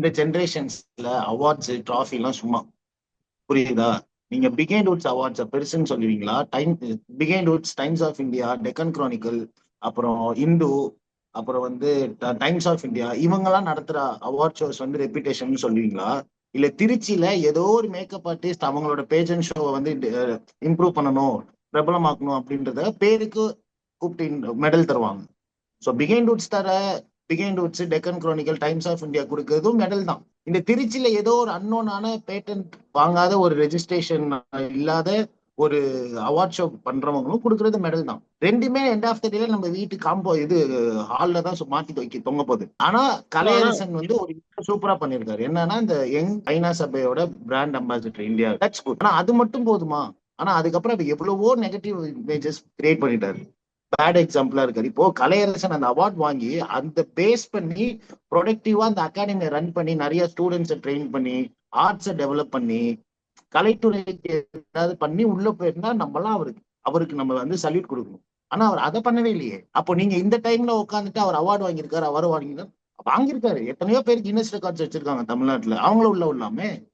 இந்த ஜென்ரேஷன்ஸ்ல awards trophy எல்லாம் சும்மா. புரியுதா? நீங்க பிகைண்ட் வுட்ஸ் அவார்ட்ஸ் பெருசுன்னு சொல்லுவீங்களா? Time Behindwoods Times of India Deccan Chronicle அப்புறம் இந்து அப்புறம் வந்து டைம்ஸ் ஆஃப் இந்தியா இவங்கெல்லாம் நடத்துற அவார்ட் ஷோஸ் வந்து ரெப்யூட்டேஷன் சொல்லுவீங்களா? இல்ல திருச்சியில ஏதோ ஒரு மேக்கப் ஆர்டிஸ்ட் அவங்களோட பேஜன் ஷோவை வந்து இம்ப்ரூவ் பண்ணணும் பிரபலமாக்கணும் அப்படின்றத பேருக்கு கூப்பிட்டு மெடல் தருவாங்க. ஸோ பிகைண்ட் வுட்ஸ் தர Behindwoods Deccan Chronicle Times of India கொடுக்கறதும் மெடல் தான். இந்த திருச்சியில ஏதோ ஒரு அன்னோனான பேட்டன்ட் வாங்காத ஒரு ரெஜிஸ்ட்ரேஷன் இல்லாத ஒரு அவார்ட் ஷோ பண்றவங்களும் கொடுக்கறது மெடல் தான். ரெண்டுமே எண்ட் ஆஃப் த டேல நம்ம வீட்டு காம்போ இது ஹால்ல தான் சு- மாத்தி வைக்க தொங்க போகுது. ஆனா கலையரசன் வந்து ஒரு சூப்பரா பண்ணிருக்காரு என்னன்னா இந்த யங் ஐநா சபையோட brand ambassador India that's good ஆனா அது மட்டும் போதுமா? ஆனா அதுக்கப்புறம் எவ்வளவோ நெகட்டிவ் இமேஜஸ் கிரியேட் பண்ணிட்டாரு. பேட் எக்ஸாம்பிளா இருக்காரு. இப்போ கலையரசன் அந்த அவார்ட் வாங்கி அந்த பேஸ் பண்ணி ப்ரொடக்டிவா அந்த அகாடமியை ரன் பண்ணி நிறைய ஸ்டூடெண்ட்ஸை ட்ரெயின் பண்ணி ஆர்ட்ஸை டெவலப் பண்ணி கலைத்துறைக்கு ஏதாவது பண்ணி உள்ள போயிருந்தா நம்மளாம் அவருக்கு அவருக்கு நம்ம வந்து சல்யூட் கொடுக்கணும். ஆனா அவர் அதை பண்ணவே இல்லையே. அப்போ நீங்க இந்த டைம்ல உட்காந்துட்டு அவர் அவார்டு வாங்கியிருக்காரு அவர் வாங்கியிருக்காரு வாங்கியிருக்காரு. எத்தனையோ பேருக்கு கின்னஸ் ரெக்கார்ட்ஸ் வச்சிருக்காங்க தமிழ்நாட்டுல. அவங்களும் உள்ள உள்ளாமே